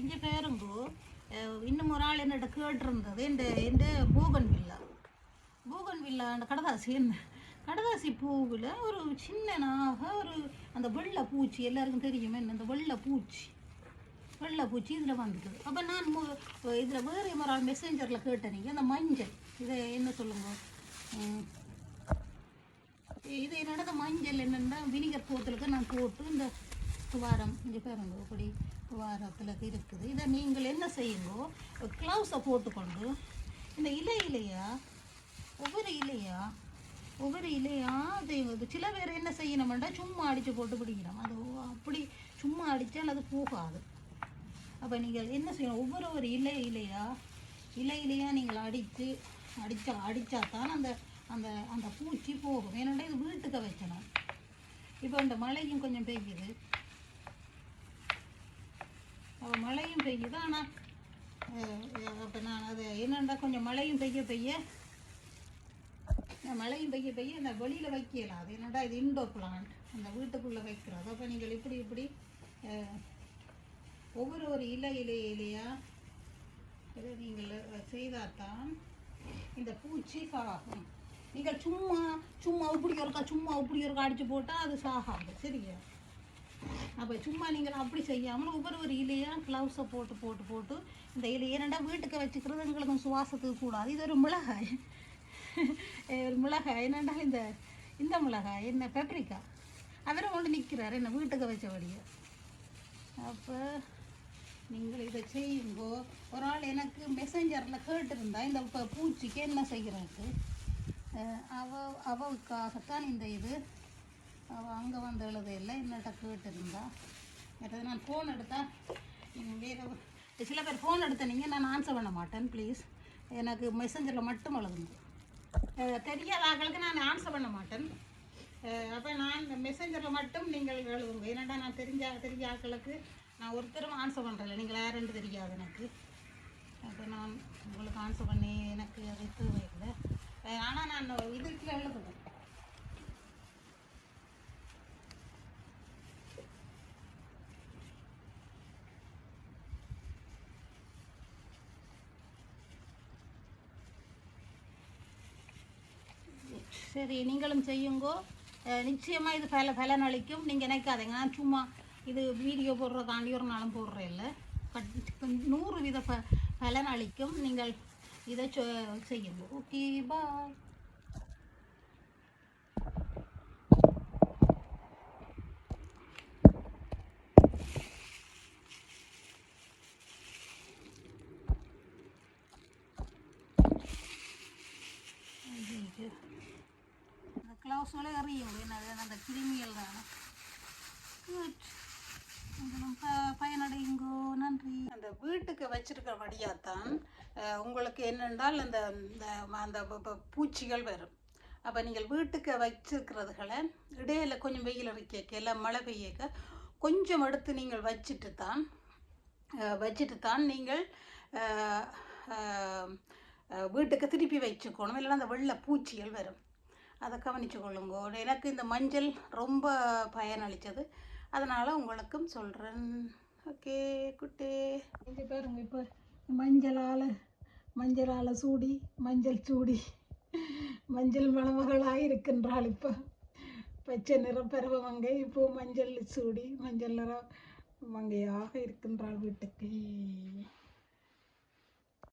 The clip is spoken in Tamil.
இங்கே பேருங்கோ இன்னும் ஒரு ஆள் என்னிட்ட கேட்டிருந்தது. இந்த இந்த பூகன் வில்லா. பூகன் வில்லா அந்த கடதாசி என்ன? கடதாசி பூவில் ஒரு சின்னனாக ஒரு அந்த வெள்ளை பூச்சி எல்லாருக்கும் தெரியுமே என்ன? அந்த வெள்ளை பூச்சி. வெள்ளை பூச்சி இதில் வந்துடுது அப்போ நான் இதில் வேறு ஒரு ஆள் மெசேஞ்சரில் கேட்டேன் அந்த மஞ்சள். இதை என்ன சொல்லுங்க? இது என்னோட மஞ்சள் என்னென்னா வினிகர் போத்தலுக்கு நான் போட்டு இந்த துவாரம் இங்கே பாருங்க அப்படி துவாரத்தில் இருக்குது. இதை நீங்கள் என்ன செய்யுங்கோ க்ளவுஸை போட்டுக்கொண்டு இந்த இலை இலையா ஒவ்வொரு இலையா ஒவ்வொரு இலையா அது சில பேர் என்ன செய்யணும்டா சும்மா அடித்து போட்டு பிடிக்கிறோம் அது அப்படி சும்மா அடித்தால் அது போகாது. அப்போ நீங்கள் என்ன செய்யணும் ஒவ்வொரு ஒரு இலை இலையா இலை இலையா நீங்கள் அடித்து அடித்தா அடித்தா தான் அந்த அந்த அந்த பூச்சி போகும். ஏன்னாண்டா இது வீட்டுக்கு வைக்கணும். இப்போ இந்த மழையும் கொஞ்சம் பெய்யுது அப்போ மழையும் பெய்யுது ஆனால் அப்போ நான் அது என்னென்னா கொஞ்சம் மழையும் பெய்ய பெய்ய மழையும் பெய்ய பெய்ய இந்த வெளியில் வைக்கலாம் அது என்னடா இது இண்டோ பிளான்ட் அந்த வீட்டுக்குள்ளே வைக்கிறோம் அப்போ நீங்கள் இப்படி இப்படி ஒவ்வொரு ஒரு இலை இலை இலையா? இதை நீங்கள் செய்தால்தான் இந்த பூச்சி சாகும். நீங்கள் சும்மா சும்மா இப்படி இருக்கா சும்மா இப்படி இருக்கா அடித்து போட்டால் அது சாகாது. சரியா? அப்போ சும்மா நீங்கள் அப்படி செய்யாமல் ஒவ்வொரு ஒரு இலையாக க்ளவுஸை போட்டு போட்டு போட்டு இந்த இலை ஏனண்டா வீட்டுக்கு வச்சுக்கிறது? எங்களுக்கு சுவாசத்துக்கு கூடாது. இது ஒரு மிளகாய். ஒரு மிளகாய். என்னண்டா இந்த இந்த மிளகாய்? என்ன பெப்ரிக்கா அவரும் கொண்டு நிற்கிறார் என்ன வீட்டுக்கு வச்சபடியே. அப்போ நீங்கள் இதை செய்யுங்கோ. ஒரு ஆள் எனக்கு மெசஞ்சரில் கேட்டுருந்தா இந்த இப்போ பூச்சிக்கு என்ன செய்கிறாக்கு அவ அவளுக்காகத்தான் இந்த இது அவள் அங்கே வந்து எழுதையில் என்னட்ட கேட்டிருந்தா. மற்றது நான் ஃபோன் எடுத்தால் நீங்கள் வேறு சில பேர் ஃபோன் எடுத்தனீங்க நான் ஆன்சர் பண்ண மாட்டேன் ப்ளீஸ் எனக்கு மெசஞ்சரில் மட்டும் எழுதுங்க. தெரியாத ஆட்களுக்கு நான் ஆன்சர் பண்ண மாட்டேன். அப்போ நான் மெசஞ்சரில் மட்டும் நீங்கள் எழுதுங்க. ஏன்னாடா நான் தெரிஞ்ச தெரிஞ்ச ஆட்களுக்கு நான் ஒருத்தரும் ஆன்சர் பண்ணுறேன் நீங்கள் யாருன்னு தெரியாது எனக்கு. அப்போ நான் உங்களுக்கு ஆன்சர் பண்ணி எனக்கு அது தேவையில்லை. ஆனால் நான் இதுக்கு எழுதுவேன். சரி நீங்களும் செய்யுங்கோ. நிச்சயமாக இது பல பலன் அளிக்கும் நீங்கள் நினைக்காதீங்க. நான் சும்மா இது வீடியோ போடுறதாண்டி ஒரு நாளும் போடுறேன் இல்லை. நூறு வித ப பலன் அளிக்கும் நீங்கள் இதை செய்யுங்க. ஓகே பாய் அந்த எறியும் என்னது அந்த கிருமிகள் தானே குட் பயனடையுங்கோ நன்றி அந்த வீட்டுக்கு வச்சிருக்கிற வழியாகத்தான் உங்களுக்கு என்னென்றால் அந்த இந்த அந்த ப- பூச்சிகள் வரும் அப்போ நீங்கள் வீட்டுக்கு வச்சிருக்கிறதுகளை இடையில கொஞ்சம் வெயில் அடிக்க இல்லை மழை பெய்யக்க கொஞ்சம் எடுத்து நீங்கள் வச்சுட்டு தான் வச்சுட்டு தான் நீங்கள் வீட்டுக்கு திருப்பி வச்சுக்கணும் இல்லைன்னா அந்த வெள்ளை பூச்சிகள் வரும் அதை கவனித்து கொள்ளுங்க. எனக்கு இந்த மஞ்சள் ரொம்ப பயனளித்தது அதனால் உங்களுக்கும் சொல்கிறேன் ஓகே குட்டே. கொஞ்சம் பேருங்க இப்போ மஞ்சளால் மஞ்சளால் சூடி மஞ்சள் சூடி. மஞ்சள் மணமகளாக இருக்கின்றாள் இப்போ. பச்சை நிற பருவ மங்கை இப்போது மஞ்சள் சூடி மஞ்சள் நிற மங்கையாக இருக்கின்றாள் வீட்டுக்கு.